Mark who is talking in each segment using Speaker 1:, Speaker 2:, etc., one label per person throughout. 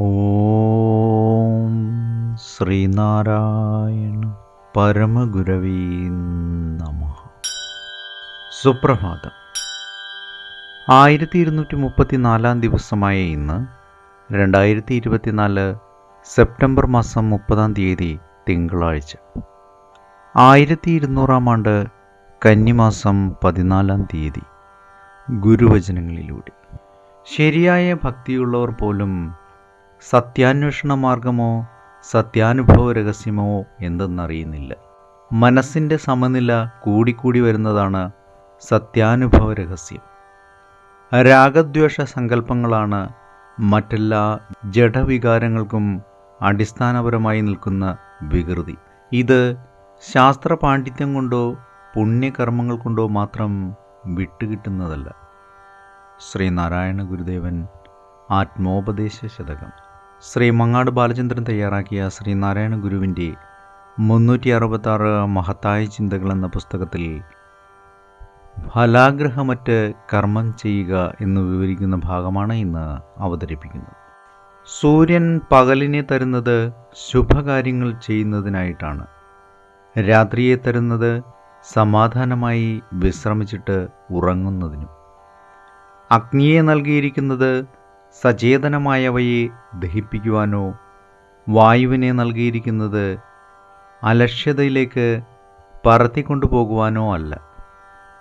Speaker 1: ഓം ശ്രീനാരായണ പരമഗുരവീ നമ. സുപ്രഭാതം. ആയിരത്തി ഇരുന്നൂറ്റി മുപ്പത്തിനാലാം ദിവസമായ ഇന്ന് രണ്ടായിരത്തി ഇരുപത്തിനാല് സെപ്റ്റംബർ മാസം മുപ്പതാം തീയതി തിങ്കളാഴ്ച. ആയിരത്തി ഇരുന്നൂറാം ആണ്ട് കന്നിമാസം പതിനാലാം തീയതി. ഗുരുവചനങ്ങളിലൂടെ. ശരിയായ ഭക്തിയുള്ളവർ പോലും സത്യാന്വേഷണ മാർഗമോ സത്യാനുഭവ രഹസ്യമോ എന്തെന്നറിയുന്നില്ല. മനസ്സിന്റെ സമനില കൂടിക്കൂടി വരുന്നതാണ് സത്യാനുഭവ രഹസ്യം രാഗദ്വേഷ സങ്കല്പങ്ങളാണ് മറ്റെല്ലാ ജഡവികാരങ്ങൾക്കും അടിസ്ഥാനപരമായി നിൽക്കുന്ന വികൃതി. ഇത് ശാസ്ത്ര പാണ്ഡിത്യം കൊണ്ടോ പുണ്യകർമ്മങ്ങൾ കൊണ്ടോ മാത്രം വിട്ടുകിട്ടുന്നതല്ല. ശ്രീനാരായണ ഗുരുദേവൻ ആത്മോപദേശ ശതകം ശ്രീ മങ്ങാട് ബാലചന്ദ്രൻ തയ്യാറാക്കിയ ശ്രീനാരായണ ഗുരുവിന്റെ മുന്നൂറ്റി അറുപത്താറ് മഹത്തായ ചിന്തകൾ എന്ന പുസ്തകത്തിൽ ഫലാഗ്രഹമറ്റ് കർമ്മം ചെയ്യുക എന്ന് വിവരിക്കുന്ന ഭാഗമാണ് ഇന്ന് അവതരിപ്പിക്കുന്നത്. സൂര്യൻ പകലിനെ തരുന്നത് ശുഭകാര്യങ്ങൾ ചെയ്യുന്നതിനായിട്ടാണ്. രാത്രിയെ തരുന്നത് സമാധാനമായി വിശ്രമിച്ചിട്ട് ഉറങ്ങുന്നതിനും. അഗ്നിയെ നൽകിയിരിക്കുന്നത് സചേതനമായവയെ ദഹിപ്പിക്കുവാനോ വായുവിനെ നൽകിയിരിക്കുന്നത് അലക്ഷ്യതയിലേക്ക് പറത്തിക്കൊണ്ടുപോകുവാനോ അല്ല.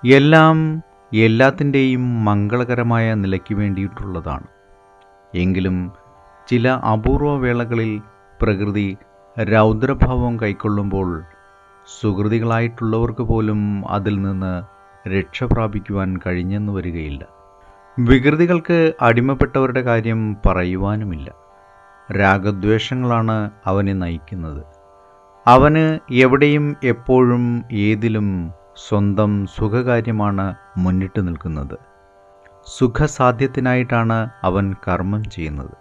Speaker 1: എല്ലാം എല്ലാത്തിന്റെയും മംഗളകരമായ നിലയ്ക്ക് വേണ്ടിയിട്ടുള്ളതാണ്. എങ്കിലും ചില അപൂർവ വേളകളിൽ പ്രകൃതി രൗദ്രഭാവം കൈക്കൊള്ളുമ്പോൾ സുഹൃതികളായിട്ടുള്ളവർക്ക് പോലും അതിൽ നിന്ന് രക്ഷ പ്രാപിക്കുവാൻ കഴിഞ്ഞെന്ന് വരികയില്ല. വികൃതികൾക്ക് അടിമപ്പെട്ടവരുടെ കാര്യം പറയുവാനുമില്ല. രാഗദ്വേഷങ്ങളാണ് അവനെ നയിക്കുന്നത്. അവന് എവിടെയും എപ്പോഴും ഏതിലും സ്വന്തം സുഖകാര്യമാണ് മുന്നിട്ട് നിൽക്കുന്നത്. സുഖസാധ്യത്തിനായിട്ടാണ് അവൻ കർമ്മം ചെയ്യുന്നത്.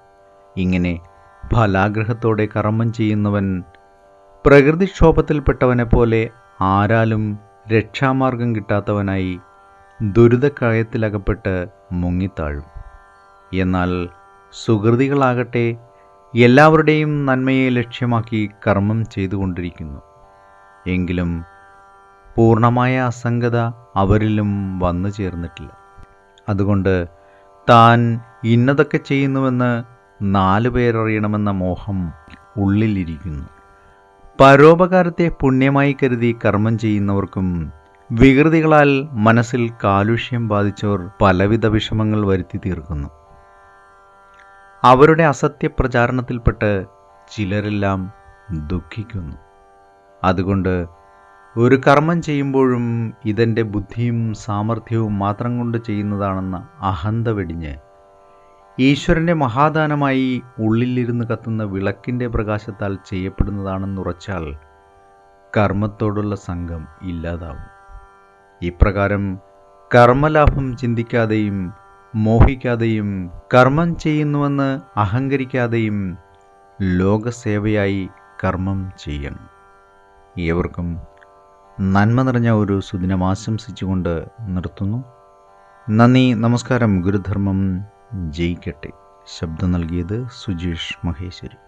Speaker 1: ഇങ്ങനെ ഫലാഗ്രഹത്തോടെ കർമ്മം ചെയ്യുന്നവൻ പ്രകൃതിക്ഷോഭത്തിൽപ്പെട്ടവനെപ്പോലെ ആരാലും രക്ഷാമാർഗം കിട്ടാത്തവനായി ദുരിതക്കയത്തിലകപ്പെട്ട് മുങ്ങിത്താഴും. എന്നാൽ സുഹൃതികളാകട്ടെ എല്ലാവരുടെയും നന്മയെ ലക്ഷ്യമാക്കി കർമ്മം ചെയ്തുകൊണ്ടിരിക്കുന്നു. എങ്കിലും പൂർണമായ അസംഗത അവരിലും വന്നു ചേർന്നിട്ടില്ല. അതുകൊണ്ട് താൻ ഇന്നതൊക്കെ ചെയ്യുന്നുവെന്ന് നാലു പേരറിയണമെന്ന മോഹം ഉള്ളിലിരിക്കുന്നു. പരോപകാരത്തെ പുണ്യമായി കരുതി കർമ്മം ചെയ്യുന്നവർക്കും വികൃതികളാൽ മനസ്സിൽ കാലുഷ്യം ബാധിച്ചവർ പലവിധ വിഷമങ്ങൾ വരുത്തി തീർക്കുന്നു. അവരുടെ അസത്യപ്രചാരണത്തിൽപ്പെട്ട് ചിലരെല്ലാം ദുഃഖിക്കുന്നു. അതുകൊണ്ട് ഒരു കർമ്മം ചെയ്യുമ്പോഴും ഇതെന്റെ ബുദ്ധിയും സാമർഥ്യവും മാത്രം കൊണ്ട് ചെയ്യുന്നതാണെന്ന അഹന്ത വെടിഞ്ഞ് ഈശ്വരന്റെ മഹാദാനമായി ഉള്ളിലിരുന്ന് കത്തുന്ന വിളക്കിന്റെ പ്രകാശത്താൽ ചെയ്യപ്പെടുന്നതാണെന്നുറച്ചാൽ കർമ്മത്തോടുള്ള സംഘം ഇല്ലാതാവും. ഇപ്രകാരം കർമ്മലാഭം ചിന്തിക്കാതെയും മോഹിക്കാതെയും കർമ്മം ചെയ്യുന്നുവെന്ന് അഹങ്കരിക്കാതെയും ലോകസേവയായി കർമ്മം ചെയ്യണം. ഏവർക്കും നന്മ നിറഞ്ഞ ഒരു സുദിനം ആശംസിച്ചുകൊണ്ട് നിർത്തുന്നു. നന്ദി നമസ്കാരം ഗുരുധർമ്മം ജയിക്കട്ടെ. ശബ്ദം നൽകിയത് സുജീഷ് മഹേശ്വരി.